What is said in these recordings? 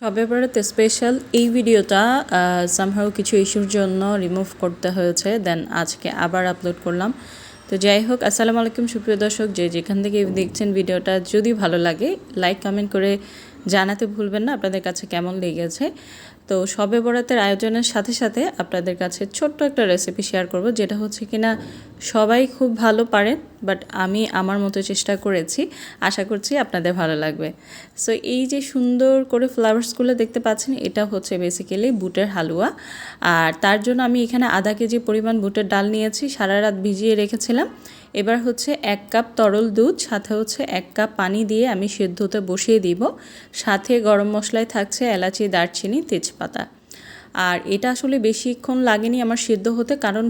সবে বরাতে স্পেশাল এই ভিডিওটা সামহাও কিছু ইস্যুর জন্য রিমুভ করতে হয়েছে দেন আজকে আবার আপলোড করলাম। তো যাই হোক, আসসালামু আলাইকুম সুপ্রিয় দর্শক, যে যেখান থেকে দেখছেন ভিডিওটা যদি ভালো লাগে লাইক কমেন্ট করে জানাতে ভুলবেন না আপনাদের কাছে কেমন লেগেছে। তো সবে বরাতের আয়োজনের সাথে সাথে আপনাদের কাছে ছোট্ট একটা রেসিপি শেয়ার করব, যেটা হচ্ছে কিনা সবাই খুব ভালো পারেন বাট আমি আমার মতো চেষ্টা করেছি। আশা করছি আপনাদের ভালো লাগবে। সো এই যে সুন্দর করে ফ্লাওয়ার্সগুলো দেখতে পাচ্ছেন, এটা হচ্ছে বেসিক্যালি বুটের হালুয়া। আর তার জন্য আমি এখানে আধা কেজি পরিমাণ বুটের ডাল নিয়েছি, সারা রাত ভিজিয়ে রেখেছিলাম। এবার হচ্ছে এক কাপ তরল দুধ, সাথে হচ্ছে এক কাপ পানি দিয়ে আমি সেদ্ধতে বসিয়ে দিব। সাথে গরম মশলায় থাকছে এলাচি, দারচিনি, তেজপাতা। আর এটা আসলে বেশিক্ষণ লাগেনি আমার সেদ্ধ হতে, কারণ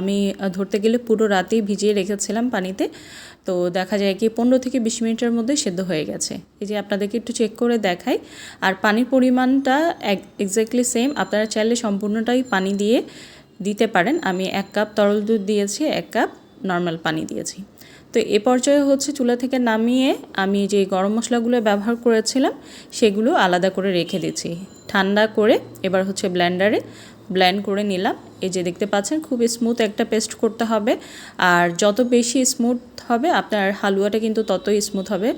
আমি ধরতে গেলে পুরো রাতেই ভিজিয়ে রেখেছিলাম পানিতে। তো দেখা যায় কি পনেরো থেকে বিশ মিনিটের মধ্যে সেদ্ধ হয়ে গেছে। এই যে আপনাদেরকে একটু চেক করে দেখাই। আর পানির পরিমাণটা এক্স্যাক্টলি সেম আপনারা চাইলে সম্পূর্ণটাই পানি দিয়ে দিতে পারেন। আমি এক কাপ তরল দুধ দিয়েছি, এক কাপ নর্মাল পানি দিয়েছি। তো এ পর্যায়ে হচ্ছে চুলা থেকে নামিয়ে আমি যে গরম মশলাগুলো ব্যবহার করেছিলাম, সেগুলো আলাদা করে রেখে দিচ্ছি ঠান্ডা করে এবার হচ্ছে ব্ল্যান্ডারে ব্ল্যান্ড করে নিলাম। এই যে দেখতে পাচ্ছেন, খুব স্মুথ একটা পেস্ট করতে হবে। আর যত বেশি স্মুথ হবে, আপনার হালুয়াটা কিন্তু ততই স্মুথ হবে।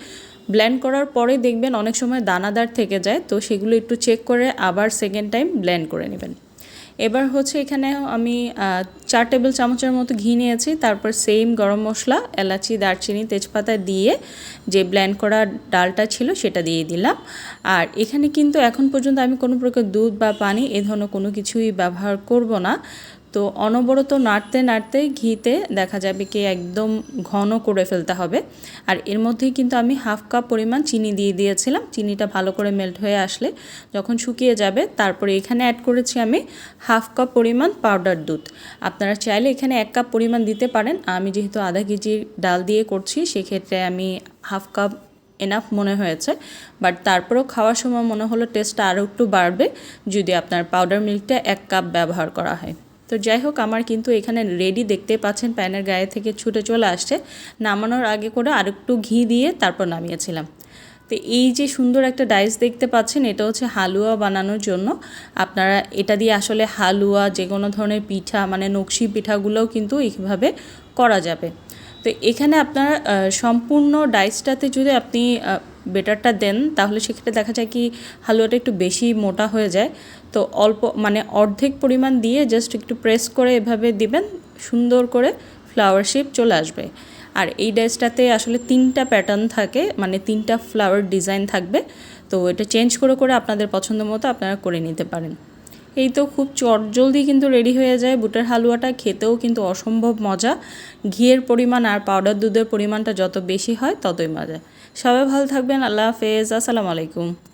ব্ল্যান্ড করার পরে দেখবেন অনেক সময় দানাদার থেকে যায়, তো সেগুলো একটু চেক করে আবার সেকেন্ড টাইম ব্ল্যান্ড করে নেবেন। এবার হচ্ছে এখানে আমি চার টেবিল চামচের মতো ঘি নিয়েছি, তারপর সেম গরম মশলা, এলাচি, দারচিনি, তেজপাতা দিয়ে যে ব্ল্যান্ড করা ডালটা ছিল সেটা দিয়ে দিলাম। আর এখানে কিন্তু এখন পর্যন্ত আমি কোনো প্রকার দুধ বা পানি এ ধরনের কোনো কিছুই ব্যবহার করব না। তো অনবরত নাড়তে নাড়তে ঘিতে দেখা যাবে কি একদম ঘন করে ফেলতে হবে। আর এর মধ্যেই কিন্তু আমি হাফ কাপ পরিমাণ চিনি দিয়ে দিয়েছিলাম। চিনিটা ভালো করে মেল্ট হয়ে আসলে যখন শুকিয়ে যাবে, তারপরে এখানে অ্যাড করেছি আমি হাফ কাপ পরিমাণ পাউডার দুধ। আপনারা চাইলে এখানে এক কাপ পরিমাণ দিতে পারেন। আমি যেহেতু আধা কেজি ডাল দিয়ে করছি, সেক্ষেত্রে আমি হাফ কাপ এনাফ মনে হয়েছে। বাট তারপরেও খাওয়ার সময় মনে হলো টেস্টটা আরও একটু বাড়বে, যদি আপনার পাউডার মিল্কটা এক কাপ ব্যবহার করা হয়। তো যাই হোক, আমার কিন্তু এখানে রেডি দেখতে পাচ্ছেন, প্যানের গায়ে থেকে ছুটে চলে আসছে। নামানোর আগে করে আরেকটু ঘি দিয়ে তারপর নামিয়েছিলাম। তো এই যে সুন্দর একটা ডাইস দেখতে পাচ্ছেন, এটা হচ্ছে হালুয়া বানানোর জন্য। আপনারা এটা দিয়ে আসলে হালুয়া যে কোনো ধরনের পিঠা মানে নকশি পিঠাগুলোও কিন্তু এইভাবে করা যাবে। তো এখানে আপনার সম্পূর্ণ ডাইসটাতে যদি আপনি বেটারটা দেন, তাহলে সেক্ষেত্রে দেখা যায় কি হালুয়াটা একটু বেশি মোটা হয়ে যায়। তো অল্প মানে অর্ধেক পরিমাণ দিয়ে জাস্ট একটু প্রেস করে এভাবে দিবেন, সুন্দর করে ফ্লাওয়ার শেপ চলে আসবে। আর এই ড্রেসটাতে আসলে তিনটা প্যাটার্ন থাকে মানে তিনটা ফ্লাওয়ার ডিজাইন থাকবে। তো এটা চেঞ্জ করে করে আপনাদের পছন্দ মতো আপনারা করে নিতে পারেন। এই তো খুব চটজলদি কিন্তু রেডি হয়ে যায়। বুটের হালুয়াটা খেতেও কিন্তু অসম্ভব মজা। ঘিয়ের পরিমাণ আর পাউডার দুধের পরিমাণটা যত বেশি হয় ততই মজা। সবাই ভালো থাকবেন। আল্লাহ হাফেজ। আসসালামু আলাইকুম।